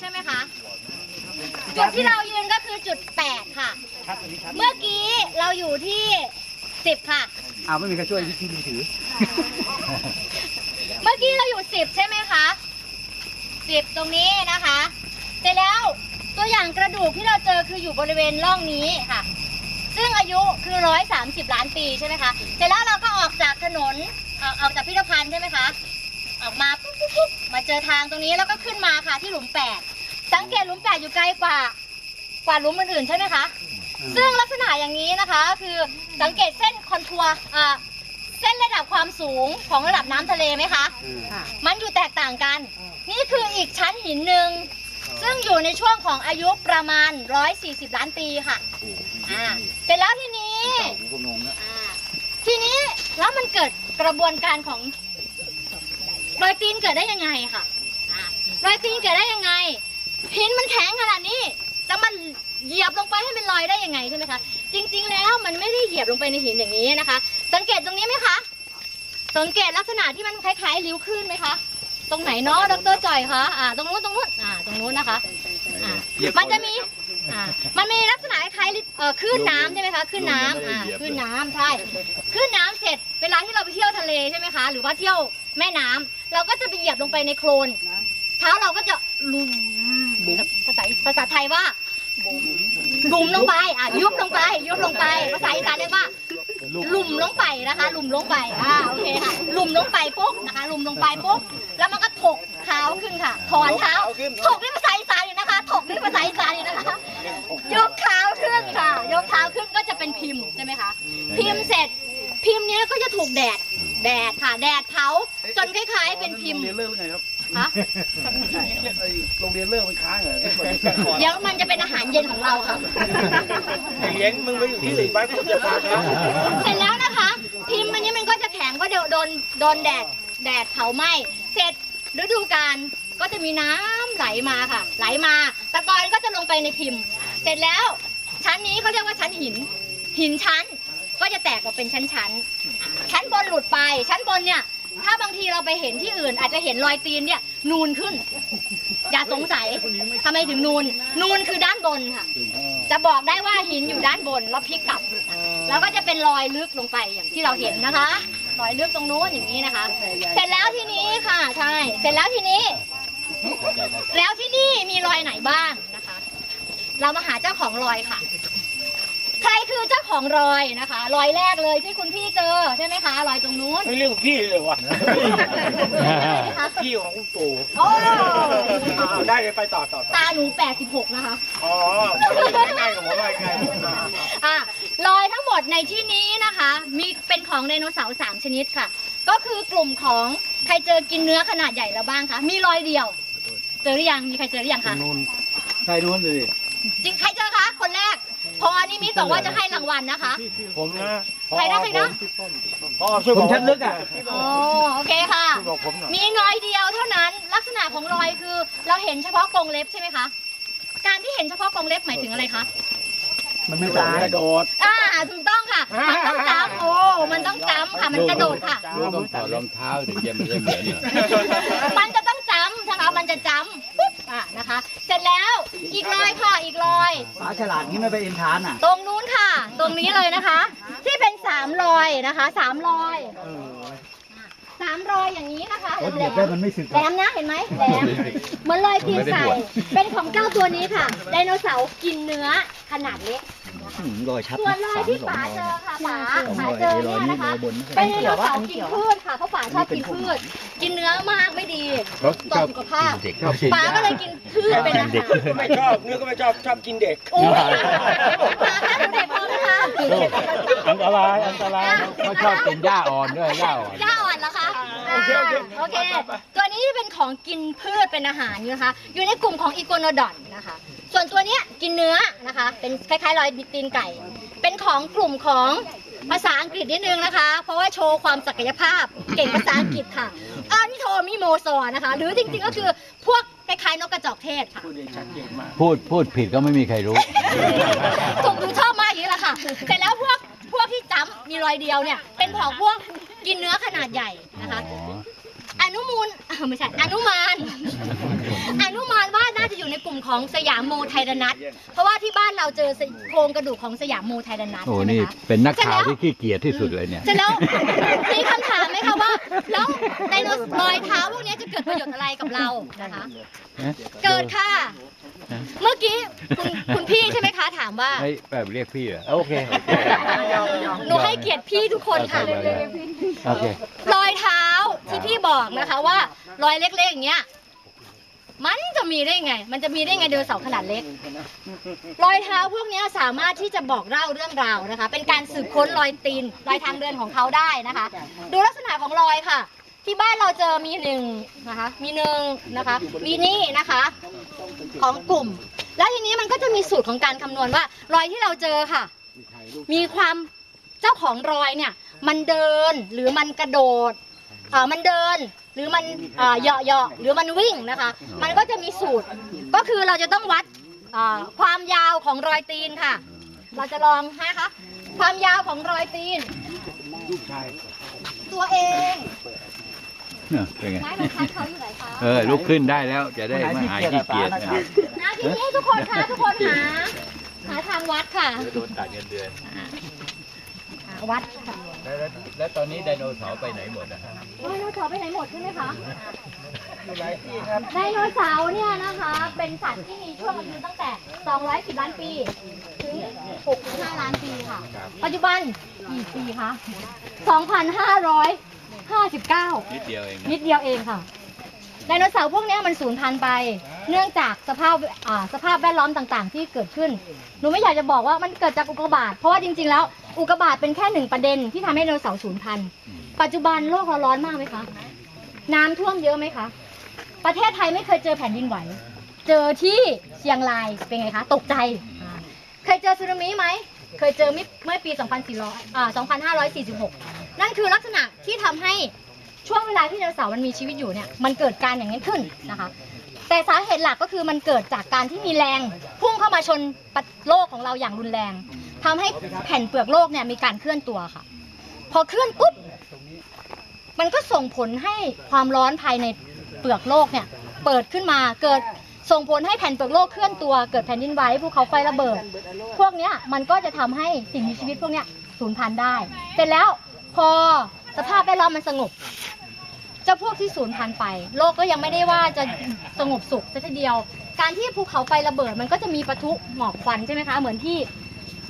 ใช่ไหมคะ จุดที่เรายืนก็คือจุด 8 ค่ะ เมื่อกี้เราอยู่ที่ 10 ค่ะ อ้าวไม่มีใครช่วยที่มือถือ เมื่อกี้เราอยู่ 10 ใช่ไหมคะ10 ตรงนี้นะคะ เสร็จแล้วตัวอย่างกระดูกที่เราเจอคืออยู่บริเวณร่องนี้ค่ะ ซึ่งอายุคือ 130 ล้านปีใช่ไหมคะ เสร็จแล้วเราก็ออกจากถนนเอ่อออกจากพิพิธภัณฑ์ใช่ไหมคะ ออกมาปุ๊บปุ๊บปุ๊บมาเจอทางตรงนี้แล้วก็ขึ้นมาค่ะที่หลุม 8 สังเกตหลุม8อยู่ไกลกว่ากว่าหลุมอื่นๆใช่ไหมคะ ซึ่งลักษณะอย่างนี้นะคะคือสังเกตเส้นคอนทัวร์อ่าเส้นระดับความสูงของระดับน้ำทะเลไหมคะ มันอยู่แตกต่างกัน นี่คืออีกชั้นหินหนึ่งซึ่งอยู่ในช่วงของอายุประมาณ 140 ล้านปีค่ะอ่าเสร็จแล้วทีนี้กูก็งงนะอ่าทีนี้แล้วมันเกิดกระบวนการของรอยตีนเกิดได้ยังไงค่ะอ่ารอยตีนเกิดได้ยังไง หินมันแข็งขนาดนี้จะมันเหยียบลงไปให้เป็นรอยได้ยังไงใช่ไหมคะจริง ๆ แล้วมันไม่ได้เหยียบลงไปในหินอย่างนี้นะคะ สังเกตตรงนี้ไหมคะสังเกตลักษณะที่มันคล้ายๆริ้วขึ้นไหมคะตรงไหนเนาะดรจอยคะอ่าตรงนู้นตรงนู้นอ่าตรงนู้นนะคะอ่ามันจะมีอ่ามันมีลักษณะคล้ายๆลิเอ่อคลื่นน้ำใช่ไหมคะคลื่นน้ำอ่าคลื่นน้ำใช่คลื่นน้ำเสร็จเวลาที่เราไปเที่ยวทะเลใช่ไหมคะ หรือว่าเที่ยวแม่น้ำเราก็จะไปเหยียบลงไปในโคลนเท้าเราก็จะลุ มภาษาภาษาไทยว่าบุ๋มลงไปอะยุบลงไป ยุบลงไป ภาษาอีสานเรียกว่าหลุมลงไปนะคะหลุมลงไปอ่าโอเคค่ะหลุมลงไปปุ๊บนะคะหลุมลงไปปุ๊บแล้วมันก็ถกเท้าขึ้นค่ะ ถอนเท้าถกนี่ภาษาอีสานอยู่นะคะ ถกนี่ภาษาอีสานอยู่นะคะยกเท้าขึ้นค่ะ ยกเท้าขึ้นก็จะเป็นพิมพ์ใช่ไหมคะพิมพ์เสร็จพิมพ์เนี้ยก็จะถูกแดด แดดค่ะ แดดเผา จนคล้ายๆเป็นพิมพ์เรียนเลิกหรือไงครับฮะ ไอ้โรงเรียนเลิกมันค้างเหรอเดี๋ยวมันจะเป็นอาหารเย็นของเราค่ะเลี้ยงมึงไปอยู่ที่อื่นไปกูจะพาครับเสร็จแล้วนะคะ พิมพ์อันนี้มันก็จะแข็งก็เดี๋ยวโดนโดนแดดแดดเผาไหม้เสร็จฤดูกาลก็จะมีน้ำไหลมาค่ะ ไหลมาตะกอนก็จะลงไปในพิมพ์ เสร็จแล้วชั้นนี้เขาเรียกว่าชั้นหิน หินชั้นก็จะแตกออกเป็นชั้นๆ ชั้นบนหลุดไป ชั้นบนเนี่ย ถ้าบางทีเราไปเห็นที่อื่น อาจจะเห็นรอยตีนเนี่ยนูนขึ้น อย่าสงสัยทำไมถึงนูน นูนคือด้านบนค่ะ จะบอกได้ว่าหินอยู่ด้านบนแล้วพลิกกลับ แล้วก็จะเป็นรอยลึกลงไปอย่างที่เราเห็นนะคะ รอยลึกตรงนู้นอย่างนี้นะคะ เสร็จแล้วทีนี้ค่ะ ใช่ เสร็จแล้วทีนี้ แล้วที่นี่มีรอยไหนบ้างนะคะ เรามาหาเจ้าของรอยค่ะ ใครคือเจ้าของรอยนะคะ รอยแรกเลยที่คุณพี่เจอใช่ไหมคะรอยตรงนู้นไม่เรียกพี่เลยวะอะไรนะคะพี่ของคุณปู่โอ้ได้เลยไปต่อต่อตาหนู86นะคะอ๋อง่ายกับผมง่ายอะรอยทั้งหมดในที่นี้นะคะ มีเป็นของไดโนเสาร์สามชนิดค่ะ ก็คือกลุ่มของใครเจอกินเนื้อขนาดใหญ่แล้วบ้างคะมีรอยเดียว เจอหรือยังมีใครเจอหรือยังคะนู่นใครนู้นเลยจริงใครเจอคะคนแรก พอนิมิตบอกว่าจะให้รางวัลนะคะ ผมนะใครนะใครนะ พ่อช่วยผมชัดลึกอะอ๋อโอเคค่ะ ช่วยบอกผมหน่อยมีรอยเดียวเท่านั้นลักษณะของรอยคือ เราเห็นเฉพาะกรงเล็บใช่ไหมคะ การที่เห็นเฉพาะกรงเล็บหมายถึงอะไรคะมันไม่ตายกระโดดอ่าถูกต้องค่ะ มันต้องจำโอ้มันต้องจำค่ะ มันกระโดดค่ะ ลูกต้องถอดรองเท้าถึงจะไม่ได้เหมือนเหรอมันจะต้องจำนะคะ มันจะจำปุ๊บอะนะคะ เสร็จแล้วอีกรอยค่ะอีกรอย ปลาฉลาดนี่ไม่ไปเอ็นทานอะตรงนู้นค่ะ ตรงนี้เลยนะคะ ที่เป็นสามรอยนะคะสามรอยสามรอยอย่างนี้นะคะแหลมเหยียบได้มันไม่สึกแหลมนะเห็นไหมแหลมเหมือนรอยตีนไก่เป็นของเจ้าตัวนี้ค่ะไดโนเสาร์กินเนื้อขนาดเล็ก รอยชัดส่วนรอยที่ป๋าเจอค่ะป๋าป๋าเจอเนี่ยนะคะเป็นไดโนเสาร์กินพืชค่ะเพราะป๋าชอบกินพืช กินเนื้อมากไม่ดีเพราะต่ชออบสุขภาพเด็กชอบป๋าก็เลยกินพืชเป็นอาหารไม่ชอบเนื้อก็ไม่ชอบชอบกินเด็ก โอ้ยป๋าคะหนูเด็กพอไหมคะอันตรายอันตรายเขาชอบกินหญ้าอ่อนด้วยหญ้าอ่อน ย่าอ่อนเหรอคะโอเคโอเค โอเค ตัวนี้เป็นของกินพืชเป็นอาหารอยู่นะคะ อยู่ในกลุ่มของอีโกโนดอนนะคะ ส่วนตัวเนี้ยกินเนื้อนะคะ เป็นคล้ายๆรอยตีนไก่ เป็นของกลุ่มของภาษาอังกฤษนิดนึงนะคะ เพราะว่าโชว์ความศักยภาพเก่งภาษาอังกฤษค่ะอานิโทมิโมซอนะคะ หรือจริงๆก็คือพวกคล้ายๆนกกระจอกเทศค่ะ พูดได้ชัดเจนมากพูดพูดผิดก็ไม่มีใครรู้ถูกดูชอบมากอย่างนี้แหละค่ะ เสร็จแล้วพวกพวกที่จ้ำมีรอยเดียวเนี่ย เป็นของพวกกินเนื้อขนาดใหญ่นะคะอ๋ออันนุมูลเอ้าไม่ใช่ อนุมาน อนุมานว่า ของสยามโมไทรนัทเพราะว่าที่บ้านเราเจอโครงกระดูกของสยามโมไทรนัทโอ้ใช่ไหมนี่คะ เป็นนักข่าวที่ขี้เกียจที่สุดเลยเนี่ย เสร็จแล้วมีคำถามไหมคะว่าแล้วไดโนเสาร์รอยเท้าพวกนี้จะเกิดประโยชน์อะไรกับเรานะคะ เกิดค่ะ เมื่อกี้คุณคุณพี่ใช่ไหมคะถามว่า เฮ้ยแบบเรียกพี่เหรอโอเคโอเค หนูให้เกียรติพี่ทุกคนค่ะ โอเค รอยเท้าที่พี่บอกนะคะว่ารอยเล็กๆอย่างเงี้ย มันจะมีได้ไง มันจะมีได้ไงเดินเสาร์ขนาดเล็ก รอยเท้าพวกเนี้ยสามารถที่จะบอกเล่าเรื่องราวนะคะ เป็นการสืบค้นรอยตีน รอยทางเดินของเขาได้นะคะ ดูลักษณะของรอยค่ะ ที่บ้านเราเจอมีหนึ่งนะคะ มีหนึ่งนะคะ มีนี่นะคะ ของกลุ่ม แล้วทีนี้มันก็จะมีสูตรของการคำนวณว่า รอยที่เราเจอค่ะ มีความเจ้าของรอยเนี่ย มันเดินหรือมันกระโดดอ่ามันเดิน หรือมันอ่าเหาะเหาะหรือมันวิ่งนะคะ มันก็จะมีสูตร ก็คือเราจะต้องวัดอ่าความยาวของรอยตีนค่ะ เราจะลองนะคะความยาวของรอยตีน ตัวเองเนี่ยเป็นไง ไม้บรรทัดเขาอยู่ไหนคะ เออลุกขึ้นได้แล้วจะได้ไม่หายขี้เกียจนะนะทีนี้ทุกคนคะทุกคนหาหาทางวัดค่ะ โดนตัดเงินเดือนหาวัดค่ะ แล้วแล้วตอนนี้ไดโนเสาร์ไปไหนหมดนะฮะไดโนเสาร์ไปไหนหมดใช่ไหมคะไดโนเสาร์เนี่ยนะคะ เป็นสัตว์ที่มีช่วงอายุตั้งแต่ 210 ล้านปี ถึง 65 ล้านปีค่ะ ปัจจุบันกี่ปีคะ 2,559 นิดเดียวเองนะนิดเดียวเองค่ะไดโนเสาร์พวกเนี้ยมันสูญพันธุ์ไป เนื่องจากสภาพอ่าสภาพแวดล้อมต่างๆ ที่เกิดขึ้น หนูไม่อยากจะบอกว่ามันเกิดจากอุกกาบาตเพราะว่าจริงๆแล้ว อุกกาบาตเป็นแค่หนึ่งประเด็นที่ทำให้ไดโนเสาร์สูญพันธุ์ปัจจุบันโลกเราร้อนมากไหมคะ น้ำท่วมเยอะไหมคะ ประเทศไทยไม่เคยเจอแผ่นดินไหว เจอที่เชียงรายเป็นไงคะ ตกใจอ่าเคยเจอสึนามิไหม เคยเจอเมื่อเมื่อปี 2400อ่า2546 นั่นคือลักษณะที่ทำให้ช่วงเวลาที่ไดโนเสาร์มันมีชีวิตอยู่เนี่ย มันเกิดการอย่างนี้ขึ้นนะคะ แต่สาเหตุหลักก็คือมันเกิดจากการที่มีแรงพุ่งเข้ามาชนโลกของเราอย่างรุนแรง ทำให้แผ่นเปลือกโลกเนี่ยมีการเคลื่อนตัวค่ะ พอเคลื่อนปุ๊บมันก็ส่งผลให้ความร้อนภายในเปลือกโลกเนี่ย เปิดขึ้นมาเกิดส่งผลให้แผ่นเปลือกโลกเคลื่อนตัวเกิดแผ่นดินไหวภูเขาไฟระเบิด พวกเนี้ยมันก็จะทำให้สิ่งมีชีวิตพวกเนี้ยสูญพันธุ์ได้ เสร็จแล้วพอสภาพแวดล้อมมันสงบเจ้าพวกที่สูญพันธุ์ไป โลกก็ยังไม่ได้ว่าจะสงบสุขซะทีเดียว การที่ภูเขาไฟระเบิดมันก็จะมีปะทุหมอกควันใช่ไหมคะ เหมือนที่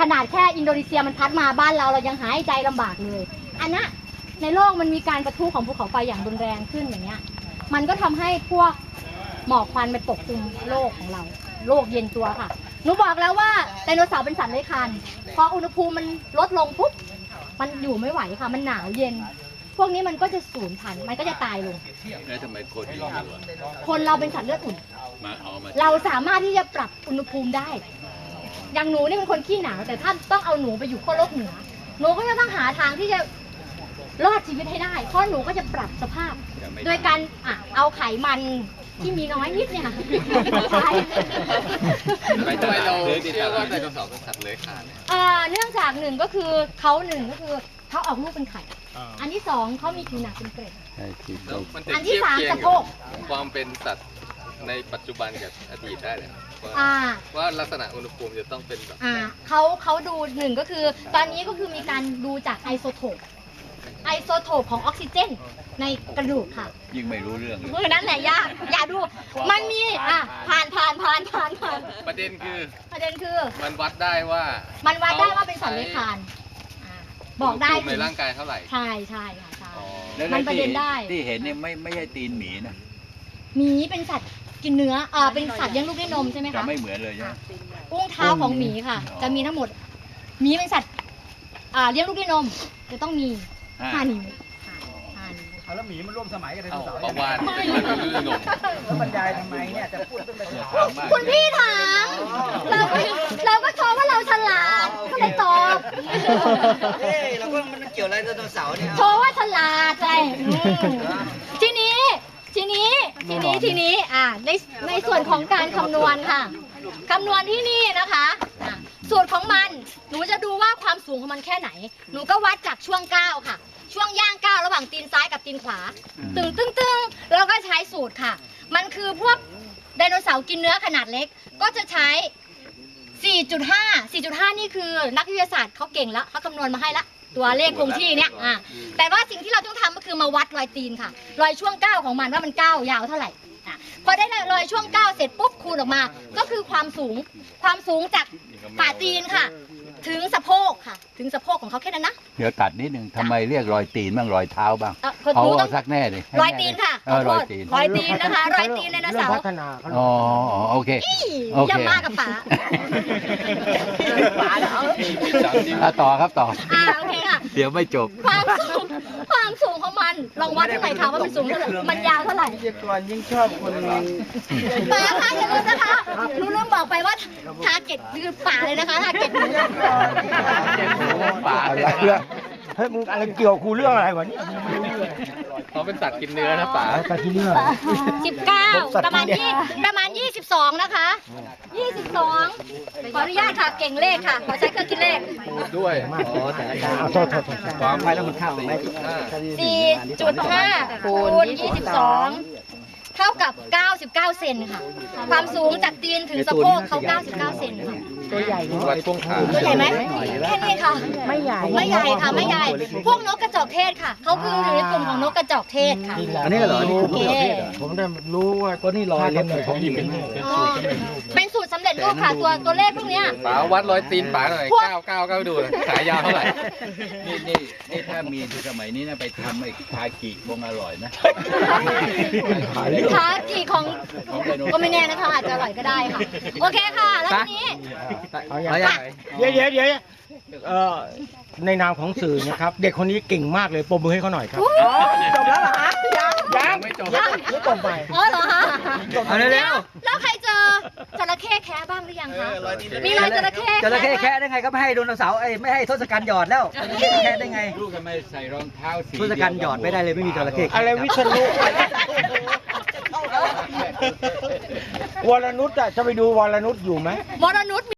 ขนาดแค่อินโดนีเซียมันพัดมาบ้านเราเรายังหายใจลำบากเลย อันนั้นในโลกมันมีการปะทุของภูเขาไฟอย่างรุนแรงขึ้นอย่างเงี้ย มันก็ทำให้พวกหมอกควันไปปกคลุมโลกของเรา โลกเย็นตัวค่ะ หนูบอกแล้วว่าไดโนเสาร์เป็นสัตว์เลื้อยคลานพออุณหภูมิมันลดลงปุ๊บ มันอยู่ไม่ไหวค่ะ มันหนาวเย็น พวกนี้มันก็จะสูญพันธุ์ มันก็จะตายลง แล้วทำไมคนอยู่อะคนเราเป็นสัตว์เลือดอุ่นมาเอามาเราสามารถที่จะปรับอุณหภูมิได้ อย่างหนูนี่เป็นคนขี้หนาวแต่ถ้าต้องเอาหนูไปอยู่ขั้วโลกเหนือ หนูก็จะต้องหาทางที่จะรอดชีวิตให้ได้ เพราะหนูก็จะปรับสภาพ โดยการอะเอาไขมันที่มีน้อยนิดเนี่ยใช้ทำไมเราเชื่อว่าไดโนเสาร์เป็นสัตว์เลื้อยคลานเนี่ย อ่าเนื่องจากหนึ่งก็คือเขาหนึ่งก็คือเขาออกลูกเป็นไข่ อันที่สองเขามีผิวหนังเป็นเกล็ดใช่ที่แล้วมันจะอันที่เทียบสามเคียงสะโพกับกความเป็นสัตว์ ในปัจจุบันกับอดีตได้เลยว่าอ่า ว่าลักษณะอุณหภูมิจะต้องเป็นแบบอ่าเขาเขาดูหนึ่งก็คือตอนนี้ก็คือมีการดูจากไอโซโทปไอโซโทปของออกซิเจน ในกระดูกค่ะยิ่งไม่รู้เรื่องเลยมือนั้นแหละยากอย่าดู มันมีอะผ่านผ่านผ่านผ่านผ่านประเด็นคือประเด็นคือ มันวัดได้ว่ามันวัดได้ว่าเป็นสัตว์เลื้อยคลานอ่าบอกได้อุณหภูมิจริในงร่างกายเท่าไหร่ใช่ใช่ค่ะใช่อ๋อแล้วมันประเด็นได้ ที่เห็นเนี่ยไม่ไม่ใช่ตีนหมีนะหมีเป็นสัตว์ กินเนื้ออ่าเป็นสัตว์เลี้ยงลูกด้วยนมใช่ไหมจะคะ ไม่เหมือนเลยใช่ไหม อุ้งเท้าของหมีค่ะ อ๋อ จะมีทั้งหมดหมีเป็นสัตว์อ่าเลี้ยงลูกด้วยนมจะต้องมีอ่าห้านิ้วห้านิ้วเอาแล้วหมีมันร่วมสมัยกับไดโนเอ้าเสาร์ประวานเป็นเรื่องลื่นนมแล้วบรรยายทำไมเนี่ยจะพูดเรื่องไดโนเสาร์มากคุณพี่ถามเราก็เราก็โชว์ว่าเราฉลาดก็เลยตอบเฮ้ยเราก็มันเกี่ยวอะไรไดโนเสาร์เนี่ยโชว์ว่าฉลาดไงอืมทีนี้ทีนี้ที นี้ทีนี้อ่าในในส่วนของการคำนวณค่ะคำนวณที่นี่นะคะอะสูตรของมันหนูจะดูว่าความสูงของมันแค่ไหน หนูก็วัดจากช่วงก้าวค่ะ ช่วงย่างก้าวระหว่างตีนซ้ายกับตีนขวา ตึงตึงตึงแล้วก็ใช้สูตรค่ะ มันคือพวกไดโนเสาร์กินเนื้อขนาดเล็ก ก็จะใช้ 4.5 4.5 นี่คือนักวิทยาศาสตร์เขาเก่งแล้วเขาคำนวณมาให้ละตัวเลขคงที่เนี่ยอะแต่ว่าสิ่งที่เราต้องทำก็คือมาวัดรอยตีนค่ะ รอยช่วงก้าวของมันว่ามันก้าวยาวเท่าไหร่ พอได้รอยช่วงก้าวเสร็จปุ๊บคูณออกมา ก็คือความสูงความสูงจากฝ่าตีนค่ะ ถึงสะโพกค่ะ ถึงสะโพกของเขาแค่นั้นนะ เดี๋ยวตัดนิดหนึ่งทำไมเรียกรอยตีนบ้างรอยเท้าบ้างเอ่อคนเอารู้ต้เอาองสักแน่เลยให้รอยแตีนค่ะเออรอยตีนรอยตีนนะคะ รอยตีนไดโนเสาร์ พัฒนาเขา อ๋ออ๋อโอเค โอเค อย่ามากับป๋าป๋าเหรอ อะต่อครับต่อ อ่าโอเคค่ะ เดี๋ยวไม่จบ ความสูง ความสูงของมันลองวัดดูหน่อยค่ะว่ามันสูงเท่าไหร่มันยาวเท่าไหร่วิทยากรยิ่งชอบคนป๋าคะอย่าลืมนะคะรู้เรื่องบอกไปว่าทาร์เก็ตคือป๋าเลยนะคะทาร์เก็ตหนูป่าอะไรเรื่องเฮ้ยมึงอะไรเกี่ยวกูเรื่องอะไรวะเนี่ย เขาเป็นสัตว์กินเนื้อนะป๋าแต่ที่เรื่องสิบเก้าประมาณยี่ประมาณยี่สิบสองนะคะยี่สิบสองขออนุญาตค่ะ เก่งเลขค่ะ ขอใช้เครื่องคิดเลขด้วยอ๋อแต่ละการเอาโทษโทษโทษความไปแล้วมันเข้าไหมสี่จุดห้าคูณยี่สิบสอง เท่ากับ 99 เซนค่ะ ความสูงจากตีนถึงสะโพกเขา 99 เซนค่ะวัดช่วงขาตัวใหญ่ไหมแค่นี้ค่ะ ไม่ใหญ่ ไม่ใหญ่ค่ะ ไม่ใหญ่ พวกนกกระจอกเทศค่ะ เขาคืออยู่ในกลุ่มของนกกระจอกเทศค่ะ อันนี้เหรอนี่โอเคผมได้รู้ว่าก็นี่รอยเล็บถ้ากำเนิดของเป็นอ๋อเป็นสูตร สำเร็จรูปค่ะตัวตัวเลขพวกเนี้ย ป๋าวัดรอยตีนป๋าหน่อยพวก เก้าเก้าเก้าดูเลยขายาวเท่าไหร่ นี่นี่นี่ถ้ามีสมัยนี้นะไปทำไอ้คากิคงอร่อยนะ ขากี่ของก็ไม่แน่นะคะอาจจะอร่อยก็ได้ค่ะ โอเคค่ะ แล้วทีนี้ เอาอย่างเอาอย่างเดี๋ยวเดี๋ยวเดี๋ยวเอ่อในนามของสื่อนะครับ เด็กคนนี้เก่งมากเลยปรบมือให้เขาหน่อยครับจบแล้วเหรอฮะยังไม่จบยังไม่ตบไปอ๋อเหรอคะเอาเร็วแล้วใครเจอจระเข้แคะบ้างหรือยังคะมีรอยจระเข้ๆจระเข้แคะได้ไงก็ไม่ให้โดนเสาร์ไอ้ไม่ให้ทศกัณฐ์หยอดแล้วจระเข้แคะได้ไงลูกทำไมใส่รองเท้าสีทศกัณฐ์หยอดไม่ได้เลยไม่มีจระเข้อะไรวิษณุวรนุชอะจะไปดูวรนุชอยู่ไหมมรนุษย์